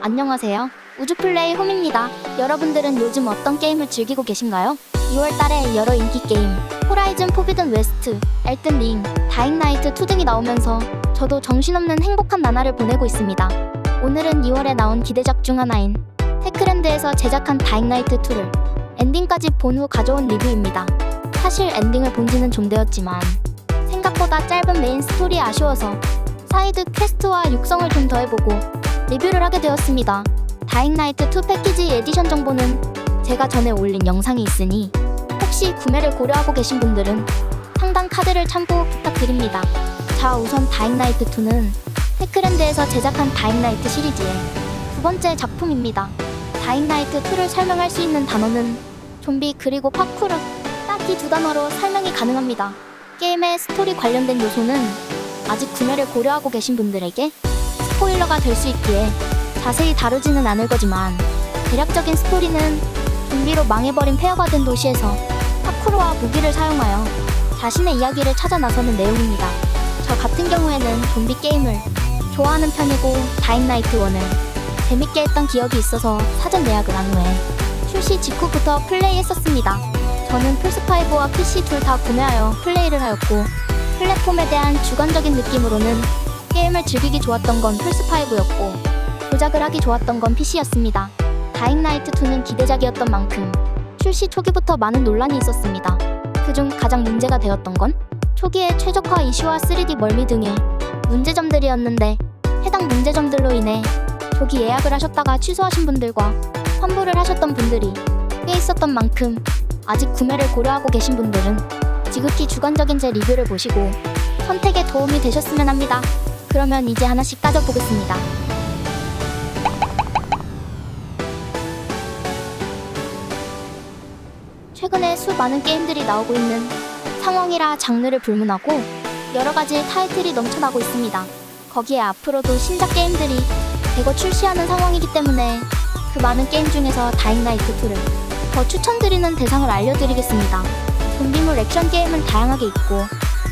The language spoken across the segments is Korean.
안녕하세요. 우주플레이 홈입니다. 여러분들은 요즘 어떤 게임을 즐기고 계신가요? 2월달에 여러 인기 게임, 호라이즌 포비든 웨스트, 엘든 링, 다잉 나이트 2 등이 나오면서 저도 정신없는 행복한 나날을 보내고 있습니다. 오늘은 2월에 나온 기대작 중 하나인 테크랜드에서 제작한 다잉 나이트 2를 엔딩까지 본 후 가져온 리뷰입니다. 사실 엔딩을 본 지는 좀 되었지만 생각보다 짧은 메인 스토리에 아쉬워서 사이드 퀘스트와 육성을 좀 더 해보고 리뷰를 하게 되었습니다. 다잉 나이트 2 패키지 에디션 정보는 제가 전에 올린 영상이 있으니 혹시 구매를 고려하고 계신 분들은 상단 카드를 참고 부탁드립니다. 자, 우선 다잉 나이트 2는 테크랜드에서 제작한 다잉 나이트 시리즈의 두 번째 작품입니다. 다잉 나이트 2를 설명할 수 있는 단어는 좀비 그리고 파쿠르 딱 이 두 단어로 설명이 가능합니다. 게임의 스토리 관련된 요소는 아직 구매를 고려하고 계신 분들에게 스포일러가 될 수 있기에 자세히 다루지는 않을 거지만 대략적인 스토리는 좀비로 망해버린 폐허가 된 도시에서 파쿠르와 무기를 사용하여 자신의 이야기를 찾아 나서는 내용입니다. 저 같은 경우에는 좀비 게임을 좋아하는 편이고 다잉 나이트 1을 재밌게 했던 기억이 있어서 사전 예약을 한 후에 출시 직후부터 플레이했었습니다. 저는 플스5와 PC 둘 다 구매하여 플레이를 하였고 플랫폼에 대한 주관적인 느낌으로는 게임을 즐기기 좋았던 건 플스5였고 조작을 하기 좋았던 건 PC였습니다. 다잉 나이트 2는 기대작이었던 만큼 출시 초기부터 많은 논란이 있었습니다. 그중 가장 문제가 되었던 건 초기의 최적화 이슈와 3D 멀미 등의 문제점들이었는데 해당 문제점들로 인해 조기 예약을 하셨다가 취소하신 분들과 환불을 하셨던 분들이 꽤 있었던 만큼 아직 구매를 고려하고 계신 분들은 지극히 주관적인 제 리뷰를 보시고 선택에 도움이 되셨으면 합니다. 그러면 이제 하나씩 따져보겠습니다. 최근에 수많은 게임들이 나오고 있는 상황이라 장르를 불문하고 여러 가지 타이틀이 넘쳐나고 있습니다. 거기에 앞으로도 신작 게임들이 대거 출시하는 상황이기 때문에 그 많은 게임 중에서 다잉 나이트 2를 더 추천드리는 대상을 알려드리겠습니다. 좀비물 액션 게임은 다양하게 있고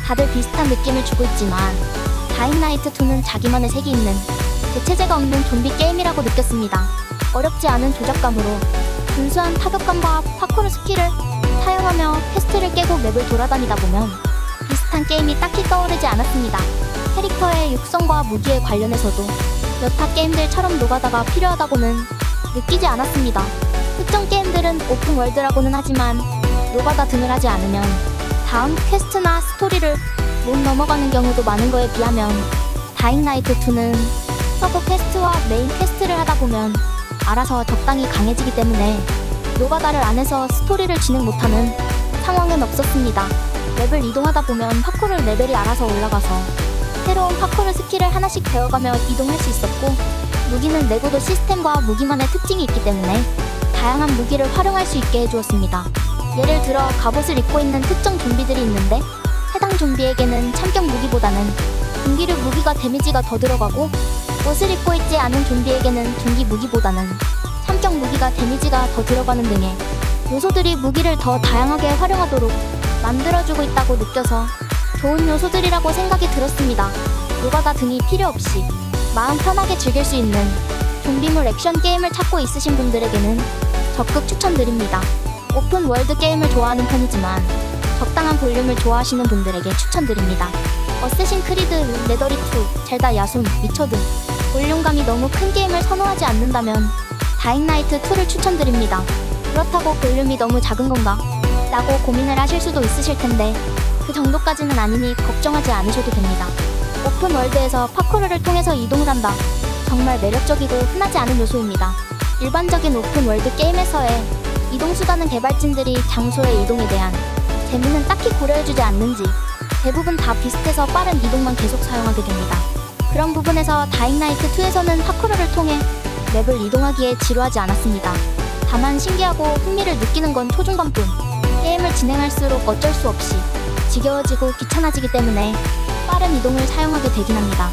다들 비슷한 느낌을 주고 있지만 다잉 나이트 2는 자기만의 색이 있는 대체제가 없는 좀비 게임이라고 느꼈습니다. 어렵지 않은 조작감으로 준수한 타격감과 파쿠르 스킬을 사용하며 퀘스트를 깨고 맵을 돌아다니다 보면 비슷한 게임이 딱히 떠오르지 않았습니다. 캐릭터의 육성과 무기에 관련해서도 여타 게임들처럼 노가다가 필요하다고는 느끼지 않았습니다. 특정 게임들은 오픈 월드라고는 하지만 노가다 등을 하지 않으면 다음 퀘스트나 스토리를 못 넘어가는 경우도 많은 거에 비하면 다잉 나이트 2는 서브 퀘스트와 메인 퀘스트를 하다 보면 알아서 적당히 강해지기 때문에 노가다를 안 해서 스토리를 진행 못하는 상황은 없었습니다. 맵을 이동하다 보면 파쿠르 레벨이 알아서 올라가서 새로운 파쿠르 스킬을 하나씩 배워가며 이동할 수 있었고 무기는 내구도 시스템과 무기만의 특징이 있기 때문에 다양한 무기를 활용할 수 있게 해주었습니다. 예를 들어 갑옷을 입고 있는 특정 좀비들이 있는데 좀비에게는 참격 무기보다는 둔기류 무기가 데미지가 더 들어가고 옷을 입고 있지 않은 좀비에게는 둔기 무기보다는 참격 무기가 데미지가 더 들어가는 등의 요소들이 무기를 더 다양하게 활용하도록 만들어주고 있다고 느껴서 좋은 요소들이라고 생각이 들었습니다. 노가다 등이 필요 없이 마음 편하게 즐길 수 있는 좀비물 액션 게임을 찾고 있으신 분들에게는 적극 추천드립니다. 오픈 월드 게임을 좋아하는 편이지만 적당한 볼륨을 좋아하시는 분들에게 추천드립니다. 어쌔신 크리드, 레더리2, 젤다 야숨, 위쳐 등 볼륨감이 너무 큰 게임을 선호하지 않는다면 다잉 나이트 2를 추천드립니다. 그렇다고 볼륨이 너무 작은 건가? 라고 고민을 하실 수도 있으실 텐데 그 정도까지는 아니니 걱정하지 않으셔도 됩니다. 오픈 월드에서 파쿠르를 통해서 이동을 한다. 정말 매력적이고 흔하지 않은 요소입니다. 일반적인 오픈 월드 게임에서의 이동 수단은 개발진들이 장소의 이동에 대한 재미는 딱히 고려해주지 않는지 대부분 다 비슷해서 빠른 이동만 계속 사용하게 됩니다. 그런 부분에서 다잉 나이트 2에서는 파쿠르를 통해 맵을 이동하기에 지루하지 않았습니다. 다만 신기하고 흥미를 느끼는 건 초중반뿐. 게임을 진행할수록 어쩔 수 없이 지겨워지고 귀찮아지기 때문에 빠른 이동을 사용하게 되긴 합니다.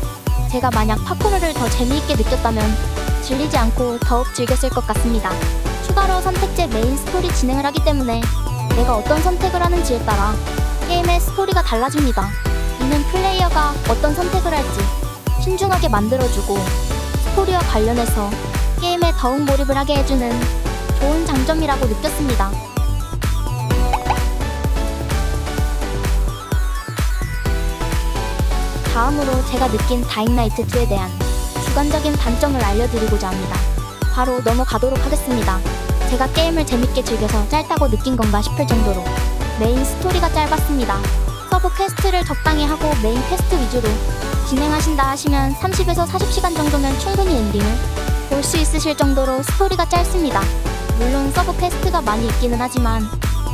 제가 만약 파쿠르를 더 재미있게 느꼈다면 질리지 않고 더욱 즐겼을 것 같습니다. 추가로 선택제 메인 스토리 진행을 하기 때문에 내가 어떤 선택을 하는지에 따라 게임의 스토리가 달라집니다. 이는 플레이어가 어떤 선택을 할지 신중하게 만들어주고 스토리와 관련해서 게임에 더욱 몰입을 하게 해주는 좋은 장점이라고 느꼈습니다. 다음으로 제가 느낀 다잉나이트 2에 대한 주관적인 단점을 알려드리고자 합니다. 바로 넘어가도록 하겠습니다. 제가 게임을 재밌게 즐겨서 짧다고 느낀 건가 싶을 정도로 메인 스토리가 짧았습니다. 서브 퀘스트를 적당히 하고 메인 퀘스트 위주로 진행하신다 하시면 30에서 40시간 정도면 충분히 엔딩을 볼 수 있으실 정도로 스토리가 짧습니다. 물론 서브 퀘스트가 많이 있기는 하지만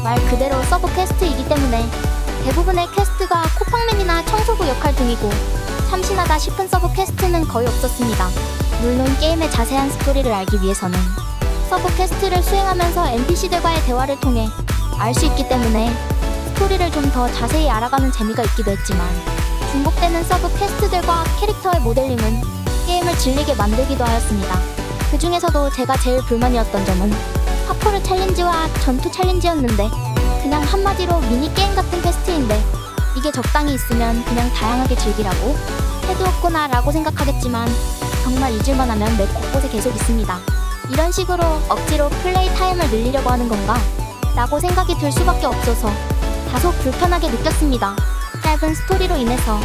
말 그대로 서브 퀘스트이기 때문에 대부분의 퀘스트가 쿠팡맨이나 청소부 역할 등이고 참신하다 싶은 서브 퀘스트는 거의 없었습니다. 물론 게임의 자세한 스토리를 알기 위해서는 서브 퀘스트를 수행하면서 NPC들과의 대화를 통해 알 수 있기 때문에 스토리를 좀 더 자세히 알아가는 재미가 있기도 했지만 중복되는 서브 퀘스트들과 캐릭터의 모델링은 게임을 질리게 만들기도 하였습니다. 그 중에서도 제가 제일 불만이었던 점은 파코르 챌린지와 전투 챌린지였는데 그냥 한마디로 미니게임 같은 퀘스트인데 이게 적당히 있으면 그냥 다양하게 즐기라고 해두었구나 라고 생각하겠지만 정말 잊을만 하면 매 곳곳에 계속 있습니다. 이런 식으로 억지로 플레이 타임을 늘리려고 하는 건가? 라고 생각이 들 수밖에 없어서 다소 불편하게 느꼈습니다. 짧은 스토리로 인해서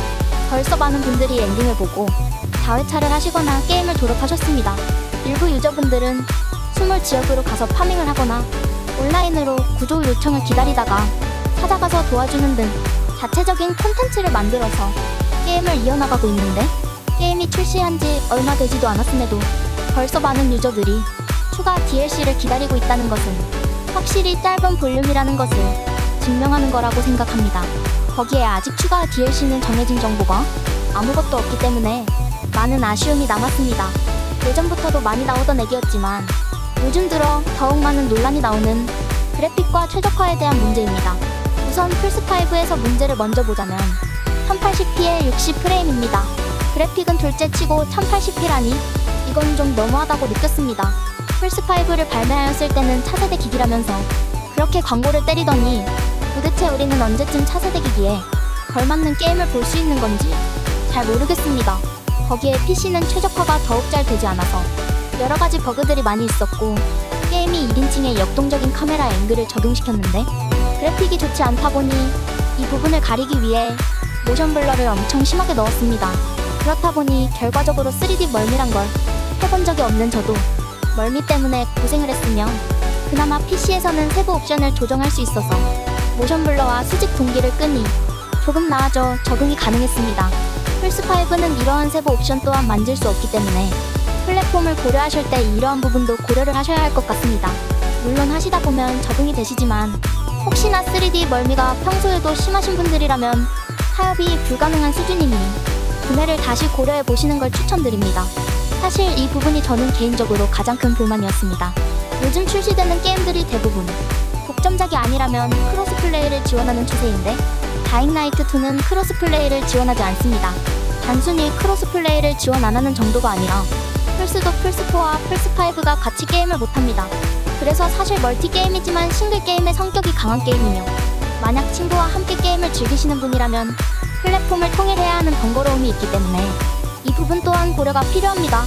벌써 많은 분들이 엔딩을 보고 자회차를 하시거나 게임을 졸업하셨습니다. 일부 유저분들은 숨을 지역으로 가서 파밍을 하거나 온라인으로 구조 요청을 기다리다가 찾아가서 도와주는 등 자체적인 콘텐츠를 만들어서 게임을 이어나가고 있는데 게임이 출시한 지 얼마 되지도 않았음에도 벌써 많은 유저들이 추가 DLC를 기다리고 있다는 것은 확실히 짧은 볼륨이라는 것을 증명하는 거라고 생각합니다. 거기에 아직 추가 DLC는 정해진 정보가 아무것도 없기 때문에 많은 아쉬움이 남았습니다. 예전부터도 많이 나오던 얘기였지만 요즘 들어 더욱 많은 논란이 나오는 그래픽과 최적화에 대한 문제입니다. 우선 플스5에서 문제를 먼저 보자면 1080p에 60프레임입니다. 그래픽은 둘째 치고 1080p라니 이건 좀 너무하다고 느꼈습니다. 플스5를 발매하였을 때는 차세대 기기라면서 그렇게 광고를 때리더니 도대체 우리는 언제쯤 차세대 기기에 걸맞는 게임을 볼 수 있는 건지 잘 모르겠습니다. 거기에 PC는 최적화가 더욱 잘 되지 않아서 여러 가지 버그들이 많이 있었고 게임이 1인칭의 역동적인 카메라 앵글을 적용시켰는데 그래픽이 좋지 않다 보니 이 부분을 가리기 위해 모션 블러를 엄청 심하게 넣었습니다. 그렇다 보니 결과적으로 3D 멀미란 걸 해본 적이 없는 저도 멀미 때문에 고생을 했으며 그나마 PC에서는 세부 옵션을 조정할 수 있어서 모션 블러와 수직 동기를 끄니 조금 나아져 적응이 가능했습니다. 플스5는 이러한 세부 옵션 또한 만질 수 없기 때문에 플랫폼을 고려하실 때 이러한 부분도 고려를 하셔야 할 것 같습니다. 물론 하시다 보면 적응이 되시지만 혹시나 3D 멀미가 평소에도 심하신 분들이라면 타협이 불가능한 수준이니 구매를 다시 고려해 보시는 걸 추천드립니다. 사실 이 부분이 저는 개인적으로 가장 큰 불만이었습니다. 요즘 출시되는 게임들이 대부분 독점작이 아니라면 크로스 플레이를 지원하는 추세인데 다잉나이트2는 크로스 플레이를 지원하지 않습니다. 단순히 크로스 플레이를 지원 안 하는 정도가 아니라 플스도 플스4와 플스5가 같이 게임을 못합니다. 그래서 사실 멀티 게임이지만 싱글 게임의 성격이 강한 게임이며 만약 친구와 함께 게임을 즐기시는 분이라면 플랫폼을 통일해야 하는 번거로움이 있기 때문에 이 부분 또한 고려가 필요합니다.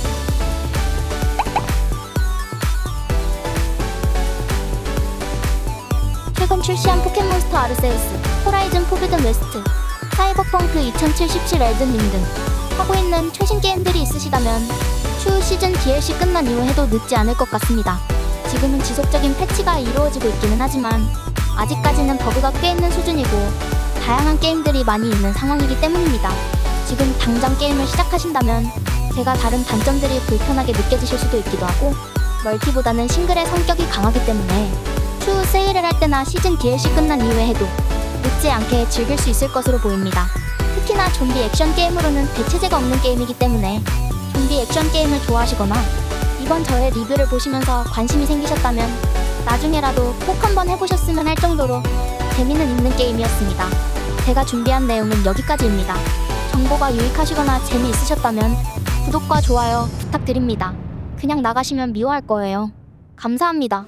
최근 출시한 포켓몬스터 아르세우스, 호라이즌 포비든 웨스트, 사이버펑크 2077 엘든링 등 하고 있는 최신 게임들이 있으시다면 추후 시즌 DLC 끝난 이후 해도 늦지 않을 것 같습니다. 지금은 지속적인 패치가 이루어지고 있기는 하지만 아직까지는 버그가 꽤 있는 수준이고 다양한 게임들이 많이 있는 상황이기 때문입니다. 지금 당장 게임을 시작하신다면 제가 다른 단점들이 불편하게 느껴지실 수도 있기도 하고 멀티보다는 싱글의 성격이 강하기 때문에 추후 세일을 할 때나 시즌 DLC 끝난 이후에 해도 늦지 않게 즐길 수 있을 것으로 보입니다. 특히나 좀비 액션 게임으로는 대체제가 없는 게임이기 때문에 좀비 액션 게임을 좋아하시거나 이번 저의 리뷰를 보시면서 관심이 생기셨다면 나중에라도 꼭 한번 해보셨으면 할 정도로 재미는 있는 게임이었습니다. 제가 준비한 내용은 여기까지입니다. 정보가 유익하시거나 재미있으셨다면 구독과 좋아요 부탁드립니다. 그냥 나가시면 미워할 거예요. 감사합니다.